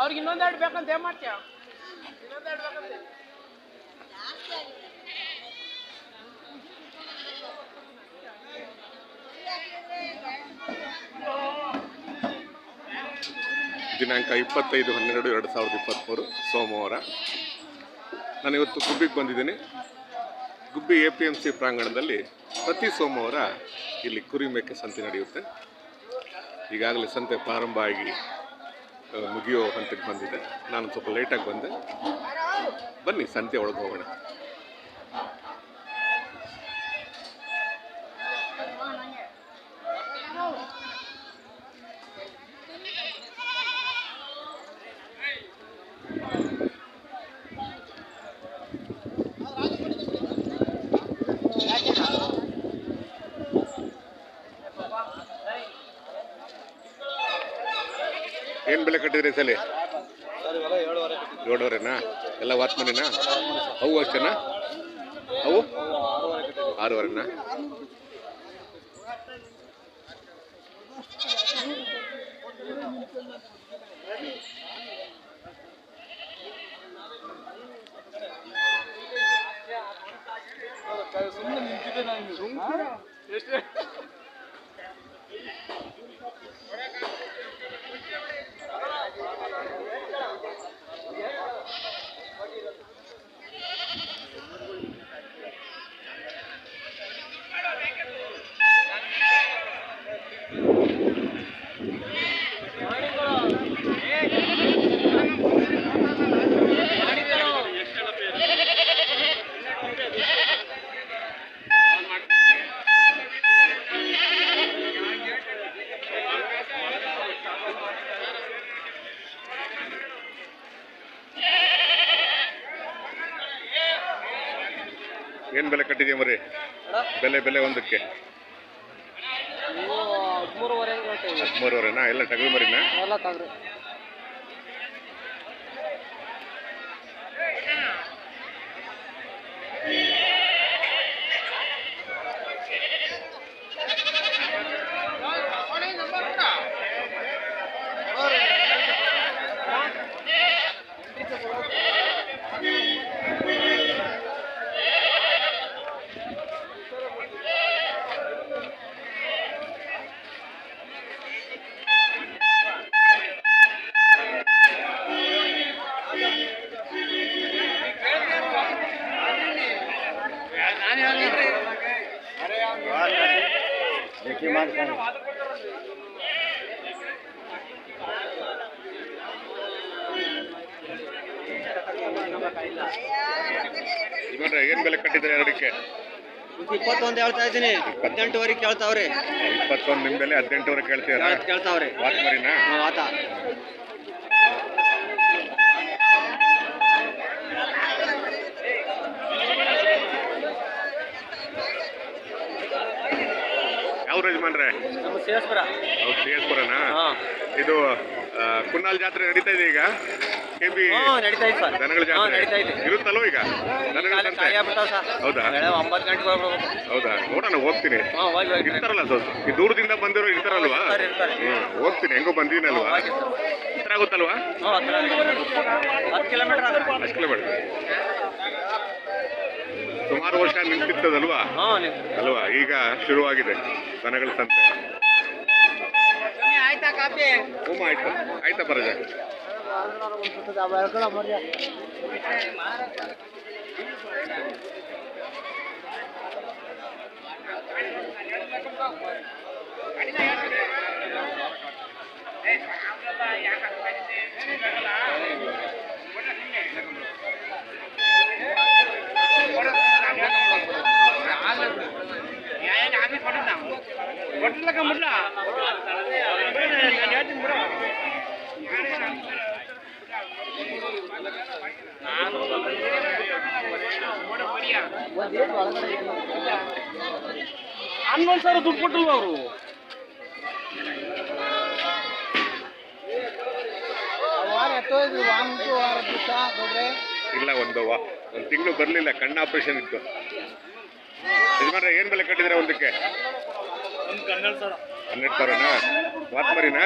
ಅವ್ರಿಗೆ ಇನ್ನೊಂದೆರಡು ಬೇಕಂತ ಏನ್ ಮಾಡ್ತೀಯ? ಇನ್ನೊಂದೆರಡು ದಿನಾಂಕ ಇಪ್ಪತ್ತೈದು ಹನ್ನೆರಡು ಎರಡು ಸಾವಿರದ ಇಪ್ಪತ್ತ್ಮೂರು ಸೋಮವಾರ. ನಾನು ಇವತ್ತು ಗುಬ್ಬಿಗೆ ಬಂದಿದ್ದೀನಿ. Gubbi A P M C ಪ್ರಾಂಗಣದಲ್ಲಿ ಪ್ರತಿ ಸೋಮವಾರ ಇಲ್ಲಿ ಕುರಿ ಮೇಕೆ ಸಂತೆ ನಡೆಯುತ್ತೆ. ಈಗಾಗಲೇ ಸಂತೆ ಪ್ರಾರಂಭ ಆಗಿ ಮುಗಿಯೋ ಹಂತಕ್ಕೆ ಬಂದಿದೆ ನಾನು ಸ್ವಲ್ಪ ಲೇಟಾಗಿ ಬಂದೆ. ಬನ್ನಿ ಸಂತೆ ಒಳಗೆ ಹೋಗೋಣ. ಏನು ಬೆಲೆ ಕಟ್ಟಿದ್ರಿ ಸಲ? ಏಳುವರೆನಾ? ಎಲ್ಲ ವಾಚ್ಮನಿನಾ ಅವು ಅಷ್ಟೇನಾ? ಅವು? ಆರೂವರೆನಾ? ಏನು ಬೆಲೆ ಕಟ್ಟಿದೆಯಾ ಮರಿ? ಬೆಲೆ ಬೆಲೆ ಒಂದಕ್ಕೆ? ಹದಿಮೂರುವರೆನಾ? ಎಲ್ಲ ಟಗರು ಮರಿನಾ? ಏನು ಬೆಲೆ ಕಟ್ಟಿದ್ರೆ ಎರಡಕ್ಕೆ? ಇಪ್ಪತ್ತೊಂದು ಹೇಳ್ತಾ ಇದ್ದೀನಿ. ಹದಿನೆಂಟುವರೆಗೆ ಕೇಳ್ತಾವ್ರಿ. ಇಪ್ಪತ್ತೊಂದು ನಿಮ್ಮ ಬೆಲೆ ಹದಿನೆಂಟುವರೆ ಕೇಳ್ತೀವಿ ಕೇಳ್ತಾವ್ರಿ. ವಾತ್ ಮರಿನಾ ಆತ. ಯಾವ ಯಜಮಾನ್ರೆ ಹೌದು ಇದು ಕುನ್ನಾಲ್ ಜಾತ್ರೆ ನಡೀತಾ ಇದೆ ಈಗ? ಕೆ ಬಿ ನಡೀತಾ ಇದೆ ಸರ್. ದನಗಳ ಜಾತ್ರೆ. ನಡೀತಾ ಇದೆ. ಇರುತ್ತಲ್ವ ಈಗ? ದನಗಳ ಸಂತೆ? ಹೌದಾ? ಒಂಬತ್ತು ಗಂಟೆಗೆ ಹೋಗ್ಬೇಕು ಹೌದಾ? ನೋಡೋಣ ಹೋಗ್ತೀನಿ. ಇರ್ತಾರಲ್ಲ ಈ ದೂರದಿಂದ ಬಂದಿರೋ ಇರ್ತಾರಲ್ವಾ? ಇರ್ತಾರೆ, ಇರ್ತಾರೆ. ಹೋಗ್ತೀನಿ. ಹೆಂಗೋ ಬಂದಿನಲ್ವಾ. ಹತ್ರ ಆಗುತ್ತಲ್ವಾ? ಹತ್ತು ಹತ್ತು ಹತ್ತು ಕಿಲೋಮೀಟ್ರ್ ಅಷ್ಟು ಕಿಲೋಮೀಟರ್ ಸುಮಾರು ವರ್ಷ ನಿಂತಿತ್ತದಲ್ವಾ? ಅಲ್ವಾ? ಈಗ ಶುರುವಾಗಿದೆ ದನಗಳ ಸಂತೆ. ಆಯ್ತಾ ಕಾಪಿ ಹ್ಞೂ ಆಯ್ತು? ಆಯ್ತಾ ಬರಜ ಸಾವಿರ ದುಡ್ಡು ಕೊಟ್ಟಿಲ್ವ ಅವರು ವಾರ ಎತ್ತೋಯ್ತು ವಾಂತು ವಾರ ದಿವಸ ದೊಡ್ರೆ ಇಲ್ಲ ಒಂದು ಒಂದು ತಿಂಗಳು ಬರಲಿಲ್ಲ, ಕಣ್ಣು ಆಪರೇಷನ್ ಇತ್ತು. ಯಜಮಾನ್ರೆ, ಏನು ಬೆಲೆ ಕಟ್ಟಿದ್ರೆ ಒಂದಕ್ಕೆ? ಹನ್ನೆರಡು ಸಾವಿರನಾ ವಾತ್ ಮರಿನಾ